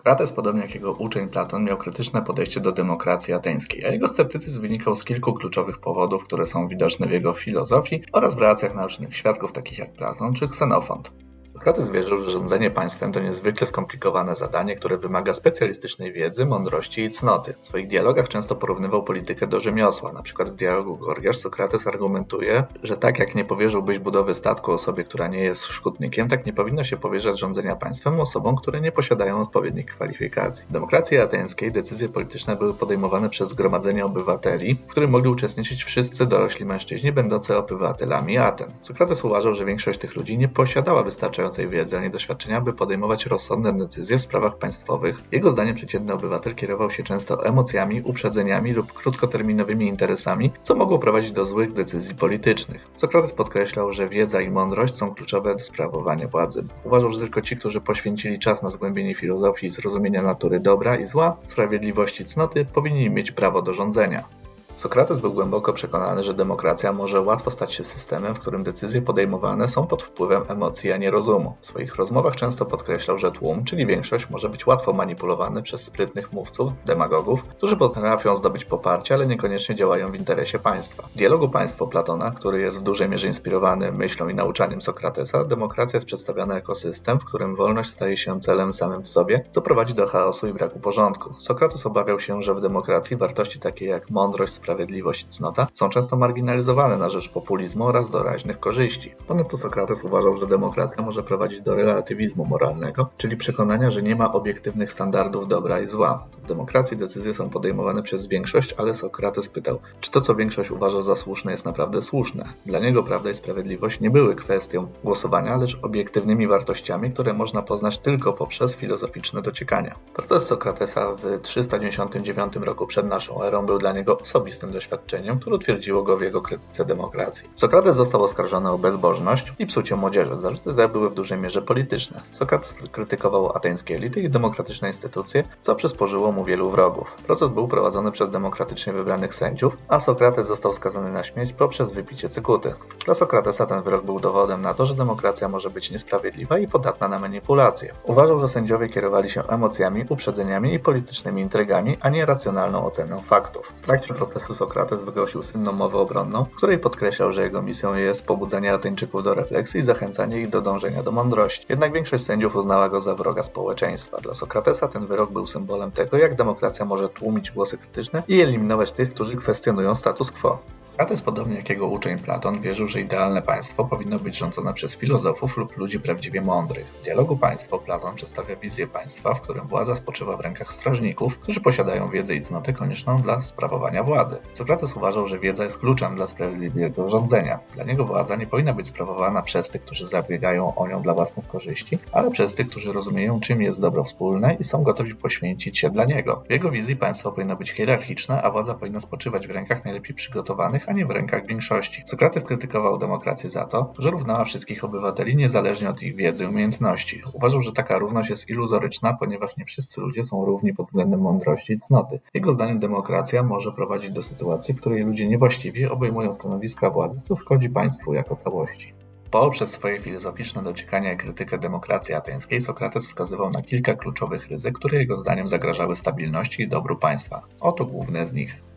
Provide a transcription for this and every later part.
Sokrates, podobnie jak jego uczeń Platon, miał krytyczne podejście do demokracji ateńskiej, a jego sceptycyzm wynikał z kilku kluczowych powodów, które są widoczne w jego filozofii oraz w relacjach naocznych świadków takich jak Platon czy Ksenofont. Sokrates wierzył, że rządzenie państwem to niezwykle skomplikowane zadanie, które wymaga specjalistycznej wiedzy, mądrości i cnoty. W swoich dialogach często porównywał politykę do rzemiosła. Na przykład w dialogu Gorgiasz Sokrates argumentuje, że tak jak nie powierzyłbyś budowy statku osobie, która nie jest szkutnikiem, tak nie powinno się powierzać rządzenia państwem osobom, które nie posiadają odpowiednich kwalifikacji. W demokracji ateńskiej decyzje polityczne były podejmowane przez zgromadzenie obywateli, w którym mogli uczestniczyć wszyscy dorośli mężczyźni będący obywatelami Aten. Sokrates uważał, że większość tych ludzi nie posiadała wystarczającej wystarczającej wiedzy ani doświadczenia, by podejmować rozsądne decyzje w sprawach państwowych. Jego zdaniem przeciętny obywatel kierował się często emocjami, uprzedzeniami lub krótkoterminowymi interesami, co mogło prowadzić do złych decyzji politycznych. Sokrates podkreślał, że wiedza i mądrość są kluczowe do sprawowania władzy. Uważał, że tylko ci, którzy poświęcili czas na zgłębienie filozofii i zrozumienia natury dobra i zła, sprawiedliwości i cnoty, powinni mieć prawo do rządzenia. Sokrates był głęboko przekonany, że demokracja może łatwo stać się systemem, w którym decyzje podejmowane są pod wpływem emocji, a nie rozumu. W swoich rozmowach często podkreślał, że tłum, czyli większość, może być łatwo manipulowany przez sprytnych mówców, demagogów, którzy potrafią zdobyć poparcie, ale niekoniecznie działają w interesie państwa. W dialogu Państwo Platona, który jest w dużej mierze inspirowany myślą i nauczaniem Sokratesa, demokracja jest przedstawiana jako system, w którym wolność staje się celem samym w sobie, co prowadzi do chaosu i braku porządku. Sokrates obawiał się, że w demokracji wartości takie jak mądrość, sprawiedliwość i cnota są często marginalizowane na rzecz populizmu oraz doraźnych korzyści. Ponadto Sokrates uważał, że demokracja może prowadzić do relatywizmu moralnego, czyli przekonania, że nie ma obiektywnych standardów dobra i zła. W demokracji decyzje są podejmowane przez większość, ale Sokrates pytał, czy to, co większość uważa za słuszne, jest naprawdę słuszne. Dla niego prawda i sprawiedliwość nie były kwestią głosowania, lecz obiektywnymi wartościami, które można poznać tylko poprzez filozoficzne dociekania. Proces Sokratesa w 399 roku przed naszą erą był dla niego osobisty osobistym doświadczeniem, które utwierdziło go w jego krytyce demokracji. Sokrates został oskarżony o bezbożność i psucie młodzieży. Zarzuty te były w dużej mierze polityczne. Sokrates krytykował ateńskie elity i demokratyczne instytucje, co przysporzyło mu wielu wrogów. Proces był prowadzony przez demokratycznie wybranych sędziów, a Sokrates został skazany na śmierć poprzez wypicie cykuty. Dla Sokratesa ten wyrok był dowodem na to, że demokracja może być niesprawiedliwa i podatna na manipulacje. Uważał, że sędziowie kierowali się emocjami, uprzedzeniami i politycznymi intrygami, a nie racjonalną oceną faktów. W trakcie procesu Sokrates wygłosił słynną mowę obronną, w której podkreślał, że jego misją jest pobudzanie Ateńczyków do refleksji i zachęcanie ich do dążenia do mądrości. Jednak większość sędziów uznała go za wroga społeczeństwa. Dla Sokratesa ten wyrok był symbolem tego, jak demokracja może tłumić głosy krytyczne i eliminować tych, którzy kwestionują status quo. Sokrates, podobnie jak jego uczeń Platon, wierzył, że idealne państwo powinno być rządzone przez filozofów lub ludzi prawdziwie mądrych. W dialogu Państwo Platon przedstawia wizję państwa, w którym władza spoczywa w rękach strażników, którzy posiadają wiedzę i cnotę konieczną dla sprawowania władzy. Sokrates uważał, że wiedza jest kluczem dla sprawiedliwego rządzenia. Dla niego władza nie powinna być sprawowana przez tych, którzy zabiegają o nią dla własnych korzyści, ale przez tych, którzy rozumieją, czym jest dobro wspólne i są gotowi poświęcić się dla niego. W jego wizji państwo powinno być hierarchiczne, a władza powinna spoczywać w rękach najlepiej przygotowanych, a nie w rękach większości. Sokrates krytykował demokrację za to, że równała wszystkich obywateli niezależnie od ich wiedzy i umiejętności. Uważał, że taka równość jest iluzoryczna, ponieważ nie wszyscy ludzie są równi pod względem mądrości i cnoty. Jego zdaniem demokracja może prowadzić do sytuacji, w której ludzie niewłaściwie obejmują stanowiska władzy, co szkodzi państwu jako całości. Poprzez swoje filozoficzne dociekania i krytykę demokracji ateńskiej Sokrates wskazywał na kilka kluczowych ryzyk, które jego zdaniem zagrażały stabilności i dobru państwa. Oto główne z nich.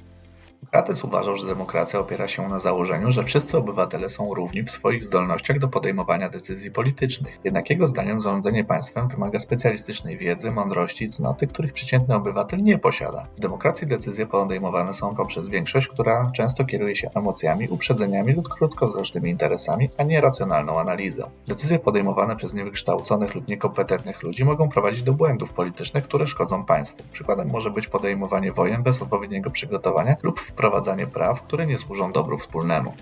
Sokrates uważał, że demokracja opiera się na założeniu, że wszyscy obywatele są równi w swoich zdolnościach do podejmowania decyzji politycznych. Jednak jego zdaniem zarządzanie państwem wymaga specjalistycznej wiedzy, mądrości i cnoty, których przeciętny obywatel nie posiada. W demokracji decyzje podejmowane są poprzez większość, która często kieruje się emocjami, uprzedzeniami lub krótkowzrocznymi interesami, a nie racjonalną analizą. Decyzje podejmowane przez niewykształconych lub niekompetentnych ludzi mogą prowadzić do błędów politycznych, które szkodzą państwu. Przykładem może być podejmowanie wojen bez odpowiedniego przygotowania lub wprowadzanie praw, które nie służą dobru wspólnemu.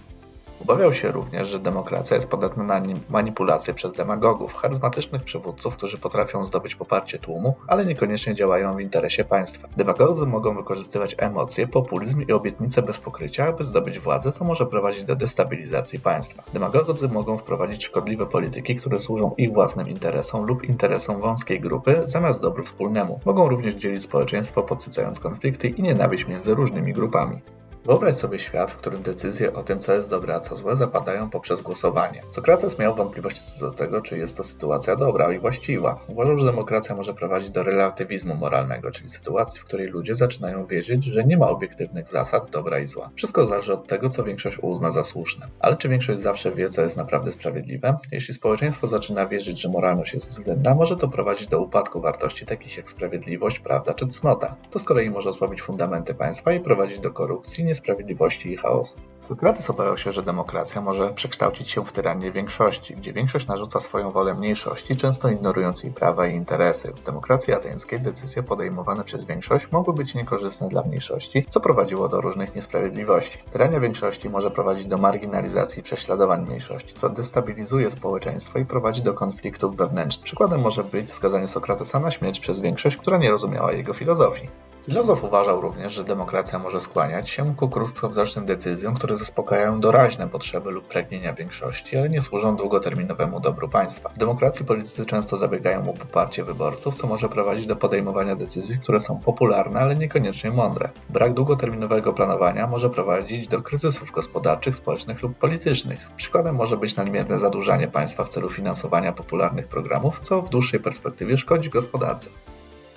Obawiał się również, że demokracja jest podatna na manipulacje przez demagogów, charyzmatycznych przywódców, którzy potrafią zdobyć poparcie tłumu, ale niekoniecznie działają w interesie państwa. Demagodzy mogą wykorzystywać emocje, populizm i obietnice bez pokrycia, aby zdobyć władzę, co może prowadzić do destabilizacji państwa. Demagodzy mogą wprowadzić szkodliwe polityki, które służą ich własnym interesom lub interesom wąskiej grupy, zamiast dobru wspólnemu. Mogą również dzielić społeczeństwo, podsycając konflikty i nienawiść między różnymi grupami. Wyobraź sobie świat, w którym decyzje o tym, co jest dobre, a co złe, zapadają poprzez głosowanie. Sokrates miał wątpliwości co do tego, czy jest to sytuacja dobra i właściwa. Uważał, że demokracja może prowadzić do relatywizmu moralnego, czyli sytuacji, w której ludzie zaczynają wiedzieć, że nie ma obiektywnych zasad dobra i zła. Wszystko zależy od tego, co większość uzna za słuszne. Ale czy większość zawsze wie, co jest naprawdę sprawiedliwe? Jeśli społeczeństwo zaczyna wierzyć, że moralność jest względna, może to prowadzić do upadku wartości takich jak sprawiedliwość, prawda czy cnota. To z kolei może osłabić fundamenty państwa i prowadzić do korupcji, niesprawiedliwości i chaosu. Sokrates obawiał się, że demokracja może przekształcić się w tyranię większości, gdzie większość narzuca swoją wolę mniejszości, często ignorując jej prawa i interesy. W demokracji ateńskiej decyzje podejmowane przez większość mogły być niekorzystne dla mniejszości, co prowadziło do różnych niesprawiedliwości. Tyrania większości może prowadzić do marginalizacji i prześladowań mniejszości, co destabilizuje społeczeństwo i prowadzi do konfliktów wewnętrznych. Przykładem może być skazanie Sokratesa na śmierć przez większość, która nie rozumiała jego filozofii. Filozof uważał również, że demokracja może skłaniać się ku krótkowzrocznym decyzjom, które zaspokajają doraźne potrzeby lub pragnienia większości, ale nie służą długoterminowemu dobru państwa. W demokracji politycy często zabiegają o poparcie wyborców, co może prowadzić do podejmowania decyzji, które są popularne, ale niekoniecznie mądre. Brak długoterminowego planowania może prowadzić do kryzysów gospodarczych, społecznych lub politycznych. Przykładem może być nadmierne zadłużanie państwa w celu finansowania popularnych programów, co w dłuższej perspektywie szkodzi gospodarce.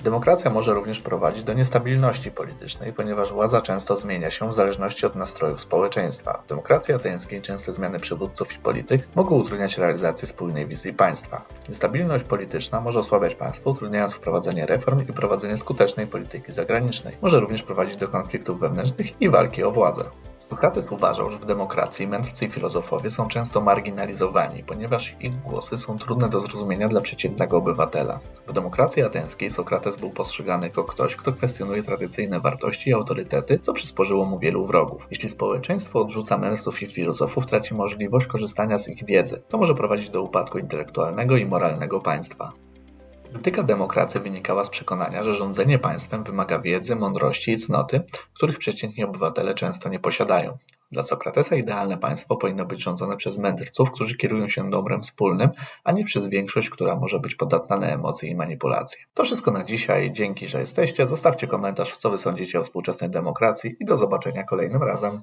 Demokracja może również prowadzić do niestabilności politycznej, ponieważ władza często zmienia się w zależności od nastrojów społeczeństwa. W demokracji ateńskiej częste zmiany przywódców i polityk mogą utrudniać realizację spójnej wizji państwa. Niestabilność polityczna może osłabiać państwo, utrudniając wprowadzenie reform i prowadzenie skutecznej polityki zagranicznej. Może również prowadzić do konfliktów wewnętrznych i walki o władzę. Sokrates uważał, że w demokracji mędrcy i filozofowie są często marginalizowani, ponieważ ich głosy są trudne do zrozumienia dla przeciętnego obywatela. W demokracji ateńskiej Sokrates był postrzegany jako ktoś, kto kwestionuje tradycyjne wartości i autorytety, co przysporzyło mu wielu wrogów. Jeśli społeczeństwo odrzuca mędrców i filozofów, traci możliwość korzystania z ich wiedzy. To może prowadzić do upadku intelektualnego i moralnego państwa. Krytyka demokracji wynikała z przekonania, że rządzenie państwem wymaga wiedzy, mądrości i cnoty, których przeciętni obywatele często nie posiadają. Dla Sokratesa idealne państwo powinno być rządzone przez mędrców, którzy kierują się dobrem wspólnym, a nie przez większość, która może być podatna na emocje i manipulacje. To wszystko na dzisiaj. Dzięki, że jesteście. Zostawcie komentarz, co wy sądzicie o współczesnej demokracji i do zobaczenia kolejnym razem.